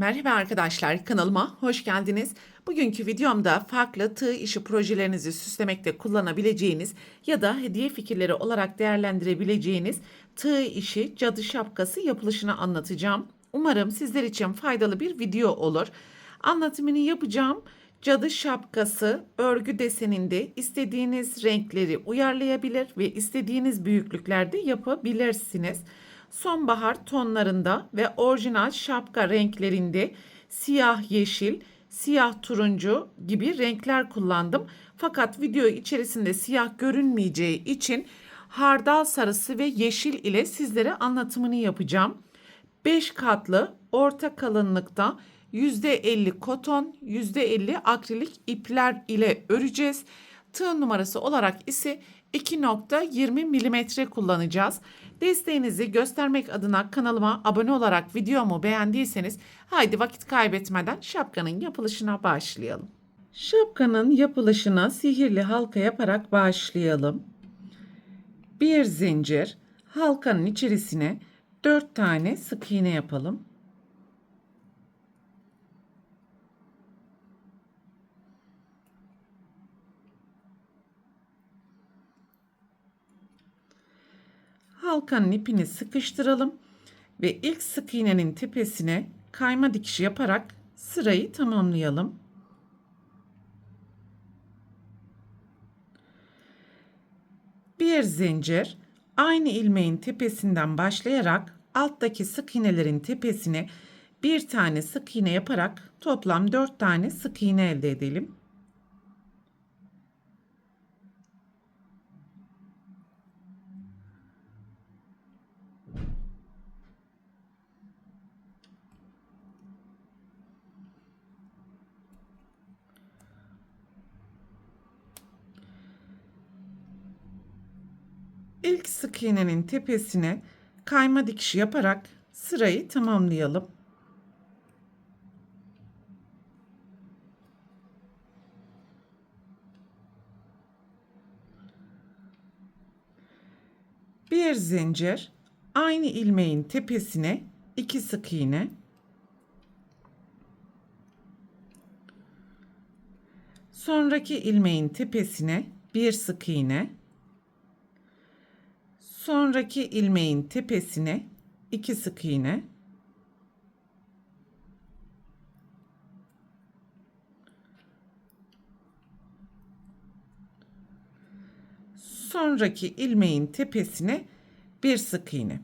Merhaba arkadaşlar, kanalıma hoş geldiniz. Bugünkü videomda farklı tığ işi projelerinizi süslemekte kullanabileceğiniz ya da hediye fikirleri olarak değerlendirebileceğiniz tığ işi cadı şapkası yapılışını anlatacağım. Umarım sizler için faydalı bir video olur. Anlatımını yapacağım. Cadı şapkası örgü deseninde istediğiniz renkleri uyarlayabilir ve istediğiniz büyüklüklerde yapabilirsiniz sonbahar tonlarında ve orijinal şapka renklerinde siyah yeşil, siyah turuncu gibi renkler kullandım. Fakat video içerisinde siyah görünmeyeceği için hardal sarısı ve yeşil ile sizlere anlatımını yapacağım. 5 katlı orta kalınlıkta %50 koton, %50 akrilik ipler ile öreceğiz. Tığ numarası olarak ise 2.20 milimetre kullanacağız. Desteğinizi göstermek adına kanalıma abone olarak videomu beğendiyseniz haydi vakit kaybetmeden şapkanın yapılışına başlayalım. Şapkanın yapılışına sihirli halka yaparak başlayalım. Bir zincir halkanın içerisine 4 tane sık iğne yapalım. Halkanın ipini sıkıştıralım ve ilk sık iğnenin tepesine kayma dikişi yaparak sırayı tamamlayalım. Bir zincir aynı ilmeğin tepesinden başlayarak alttaki sık iğnelerin tepesine bir tane sık iğne yaparak toplam 4 tane sık iğne elde edelim. İlk sık iğnenin tepesine kayma dikişi yaparak sırayı tamamlayalım. Bir zincir aynı ilmeğin tepesine iki sık iğne sonraki ilmeğin tepesine bir sık iğne Sonraki ilmeğin tepesine iki sık iğne. Sonraki ilmeğin tepesine bir sık iğne.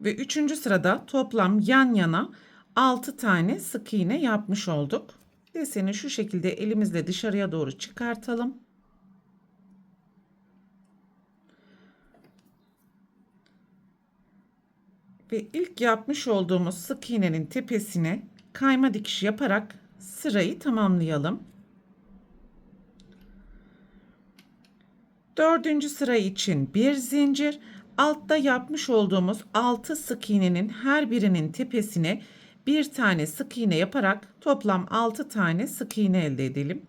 Ve üçüncü sırada toplam yan yana 6 tane sık iğne yapmış olduk. Deseni şu şekilde elimizle dışarıya doğru çıkartalım. Ve ilk yapmış olduğumuz sık iğnenin tepesine kayma dikiş yaparak sırayı tamamlayalım. Dördüncü sıra için bir zincir altta yapmış olduğumuz 6 sık iğnenin her birinin tepesine bir tane sık iğne yaparak toplam 6 tane sık iğne elde edelim.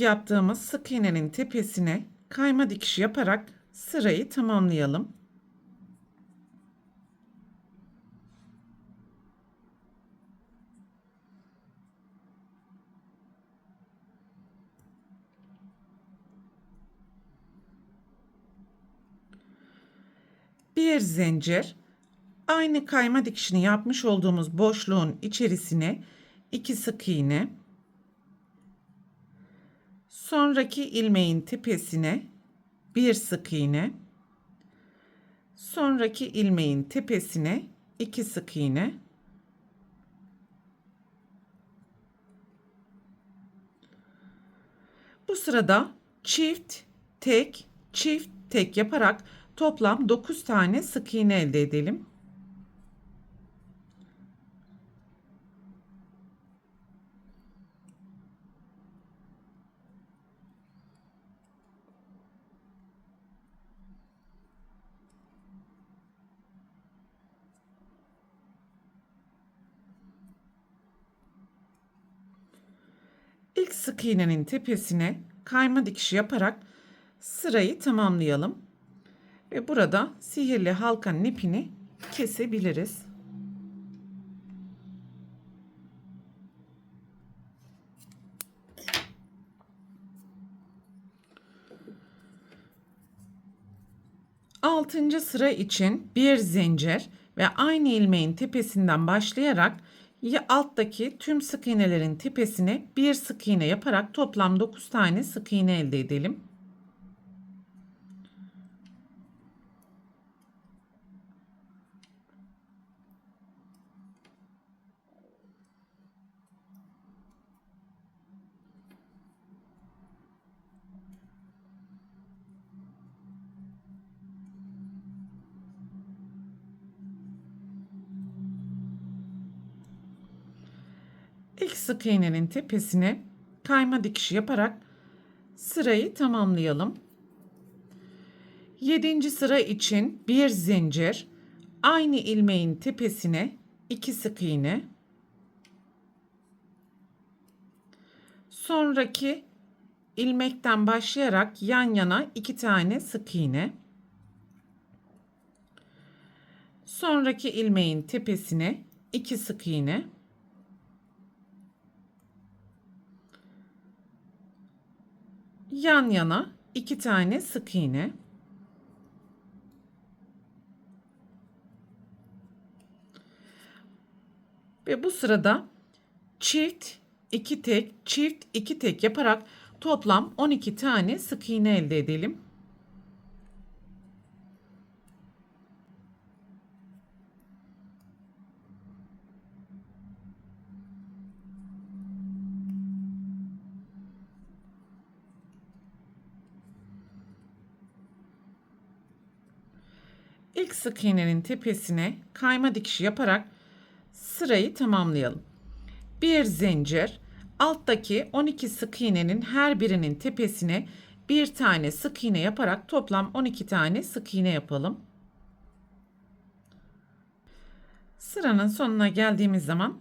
Yaptığımız sık iğnenin tepesine kayma dikişi yaparak sırayı tamamlayalım. Bir zincir aynı kayma dikişini yapmış olduğumuz boşluğun içerisine iki sık iğne Sonraki ilmeğin tepesine bir sık iğne. Sonraki ilmeğin tepesine iki sık iğne. Bu sırada çift, tek, çift, tek yaparak toplam 9 tane sık iğne elde edelim. İlk sık iğnenin tepesine kayma dikişi yaparak sırayı tamamlayalım. Ve burada sihirli halkanın ipini kesebiliriz. Altıncı sıra için bir zincir ve aynı ilmeğin tepesinden başlayarak ya alttaki tüm sık iğnelerin tepesine bir sık iğne yaparak toplam 9 tane sık iğne elde edelim. İlk sık iğnenin tepesine kayma dikişi yaparak sırayı tamamlayalım. 7. sıra için bir zincir, aynı ilmeğin tepesine 2 sık iğne. Sonraki ilmekten başlayarak yan yana 2 tane sık iğne. Sonraki ilmeğin tepesine 2 sık iğne. Yan yana iki tane sık iğne. Ve bu sırada çift iki tek çift iki tek yaparak toplam 12 tane sık iğne elde edelim. İlk sık iğnenin tepesine kayma dikişi yaparak sırayı tamamlayalım. Bir zincir, alttaki 12 sık iğnenin her birinin tepesine bir tane sık iğne yaparak toplam 12 tane sık iğne yapalım. Sıranın sonuna geldiğimiz zaman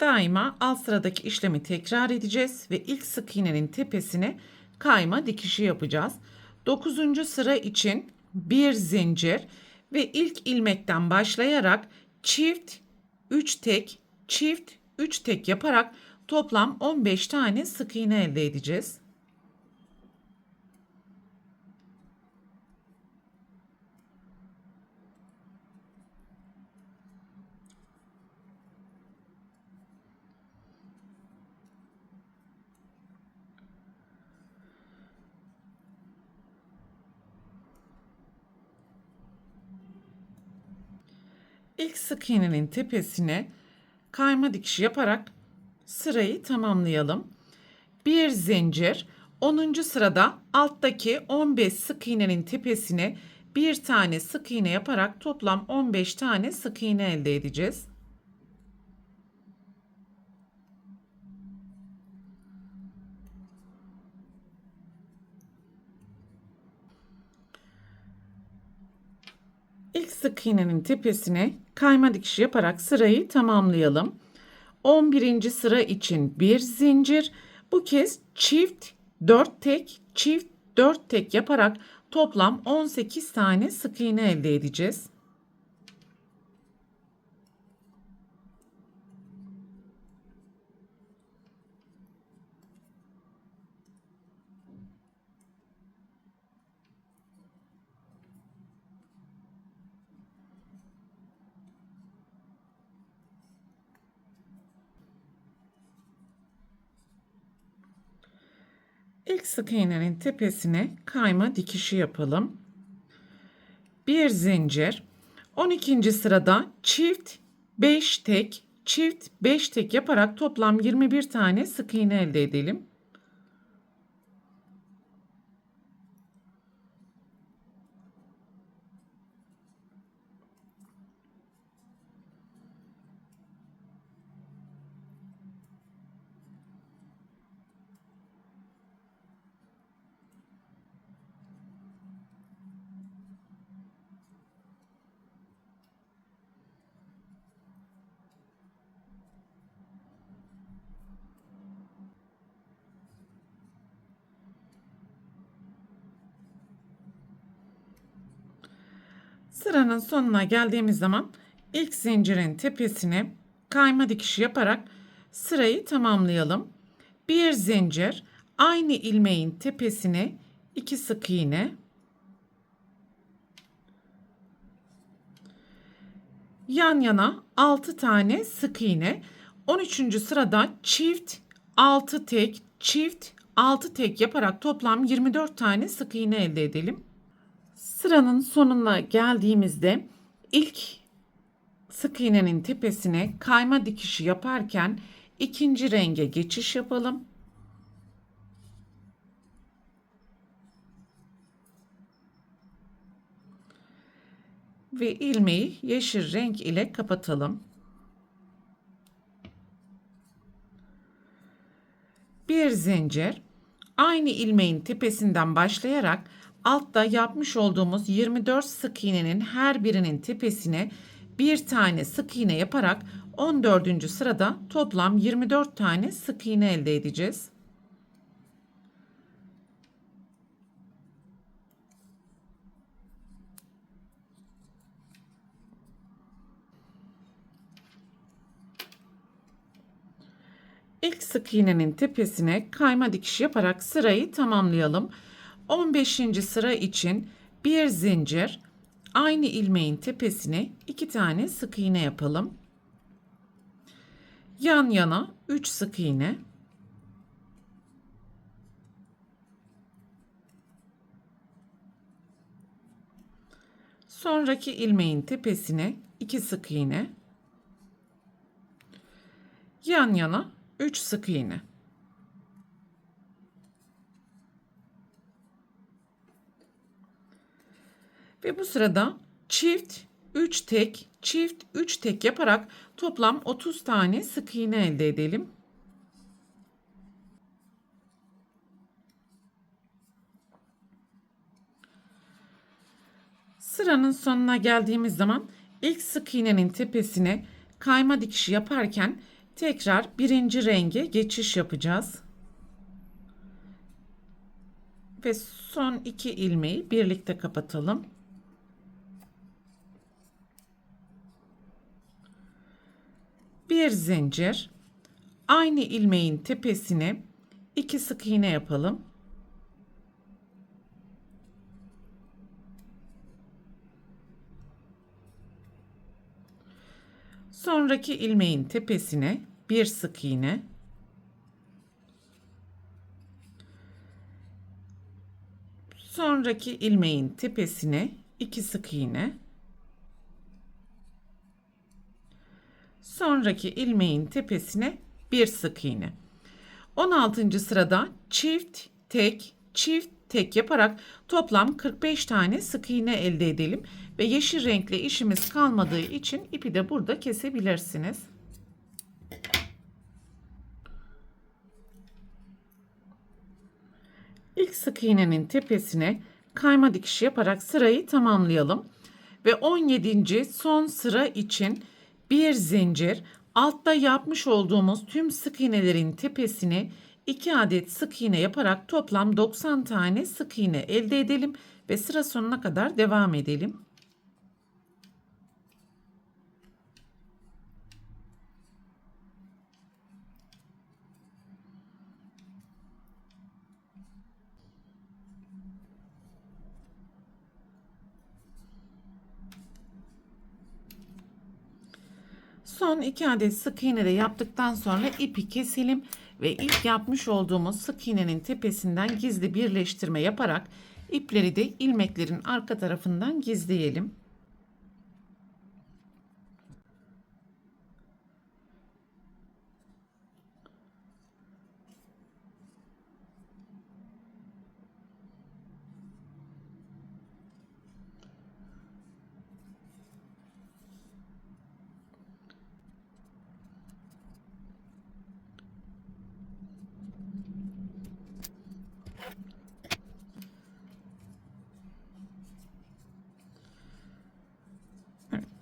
daima alt sıradaki işlemi tekrar edeceğiz ve ilk sık iğnenin tepesine kayma dikişi yapacağız. 9. sıra için bir zincir ve ilk ilmekten başlayarak çift 3 tek çift 3 tek yaparak toplam 15 tane sık iğne elde edeceğiz. İlk sık iğnenin tepesine kayma dikişi yaparak sırayı tamamlayalım. Bir zincir 10. sırada alttaki 15 sık iğnenin tepesine bir tane sık iğne yaparak toplam 15 tane sık iğne elde edeceğiz. İlk sık iğnenin tepesine kayma dikişi yaparak sırayı tamamlayalım. 11. sıra için bir zincir. Bu kez çift 4 tek, çift 4 tek yaparak toplam 18 tane sık iğne elde edeceğiz. İlk sık iğnenin tepesine kayma dikişi yapalım. Bir zincir. 12. sırada çift 5 tek, çift 5 tek yaparak toplam 21 tane sık iğne elde edelim. Sıranın sonuna geldiğimiz zaman ilk zincirin tepesine kayma dikişi yaparak sırayı tamamlayalım. Bir zincir aynı ilmeğin tepesine iki sık iğne yan yana 6 tane sık iğne 13. sırada çift 6 tek çift 6 tek yaparak toplam 24 tane sık iğne elde edelim. Sıranın sonuna geldiğimizde ilk sık iğnenin tepesine kayma dikişi yaparken ikinci renge geçiş yapalım. Ve ilmeği yeşil renk ile kapatalım. Bir zincir aynı ilmeğin tepesinden başlayarak altta yapmış olduğumuz 24 sık iğnenin her birinin tepesine bir tane sık iğne yaparak 14. sırada toplam 24 tane sık iğne elde edeceğiz. İlk sık iğnenin tepesine kayma dikiş yaparak sırayı tamamlayalım. 15. sıra için bir zincir aynı ilmeğin tepesine iki tane sık iğne yapalım. Yan yana 3 sık iğne. Sonraki ilmeğin tepesine 2 sık iğne. Yan yana 3 sık iğne. Ve bu sırada çift 3 tek, çift 3 tek yaparak toplam 30 tane sık iğne elde edelim. Sıranın sonuna geldiğimiz zaman ilk sık iğnenin tepesine kayma dikişi yaparken tekrar birinci renge geçiş yapacağız. Ve son iki ilmeği birlikte kapatalım. Bir zincir aynı ilmeğin tepesine iki sık iğne yapalım. Sonraki ilmeğin tepesine bir sık iğne. Sonraki ilmeğin tepesine iki sık iğne. Sonraki ilmeğin tepesine bir sık iğne. 16. sırada çift tek çift tek yaparak toplam 45 tane sık iğne elde edelim ve yeşil renkli işimiz kalmadığı için ipi de burada kesebilirsiniz. İlk sık iğnenin tepesine kayma dikişi yaparak sırayı tamamlayalım. Ve 17. son sıra için bir zincir altta yapmış olduğumuz tüm sık iğnelerin tepesine 2 adet sık iğne yaparak toplam 90 tane sık iğne elde edelim ve sıra sonuna kadar devam edelim. Son iki adet sık iğne de yaptıktan sonra ipi keselim ve ilk yapmış olduğumuz sık iğnenin tepesinden gizli birleştirme yaparak ipleri de ilmeklerin arka tarafından gizleyelim.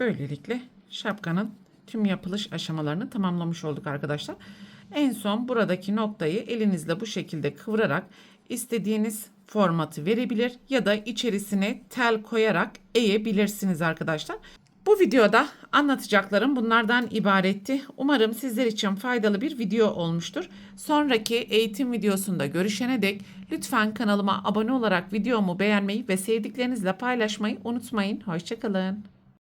Böylelikle şapkanın tüm yapılış aşamalarını tamamlamış olduk arkadaşlar. En son buradaki noktayı elinizle bu şekilde kıvırarak istediğiniz formatı verebilir ya da içerisine tel koyarak eğebilirsiniz arkadaşlar. Bu videoda anlatacaklarım bunlardan ibaretti. Umarım sizler için faydalı bir video olmuştur. Sonraki eğitim videosunda görüşene dek lütfen kanalıma abone olarak videomu beğenmeyi ve sevdiklerinizle paylaşmayı unutmayın. Hoşçakalın.